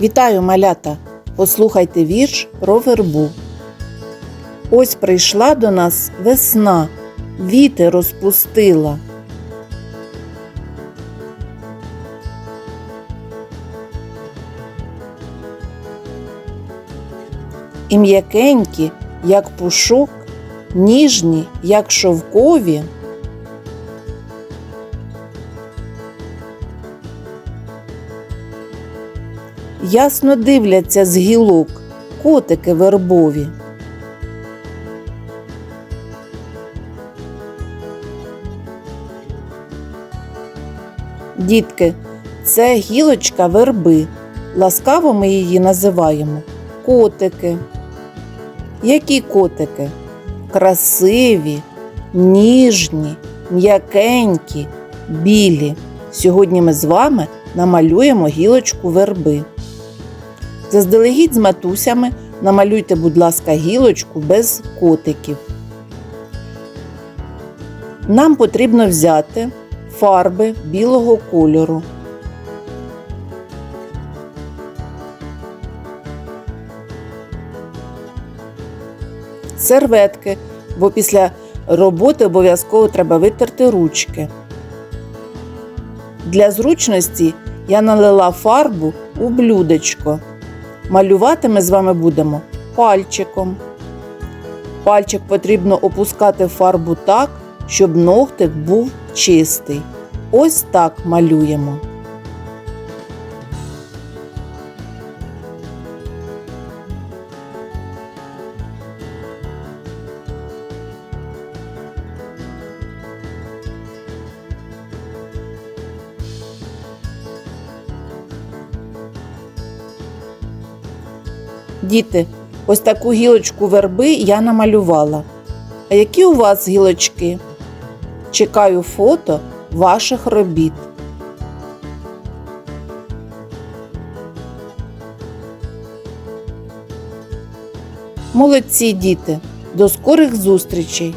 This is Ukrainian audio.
Вітаю, малята! Послухайте вірш про вербу. Ось прийшла до нас весна, віти розпустила. І м'якенькі, як пушок, ніжні, як шовкові. Ясно дивляться з гілок котики вербові. Дітки, це гілочка верби. Ласкаво ми її називаємо котики. Які котики? Красиві, ніжні, м'якенькі, білі. Сьогодні ми з вами намалюємо гілочку верби. Заздалегідь з матусями намалюйте, будь ласка, гілочку без котиків. Нам потрібно взяти фарби білого кольору. Серветки, бо після роботи обов'язково треба витерти ручки. Для зручності я налила фарбу у блюдечко. Малювати ми з вами будемо пальчиком. Пальчик потрібно опускати фарбу так, щоб ногтик був чистий. Ось так малюємо. Діти, ось таку гілочку верби я намалювала. А які у вас гілочки? Чекаю фото ваших робіт. Молодці діти! До скорих зустрічей!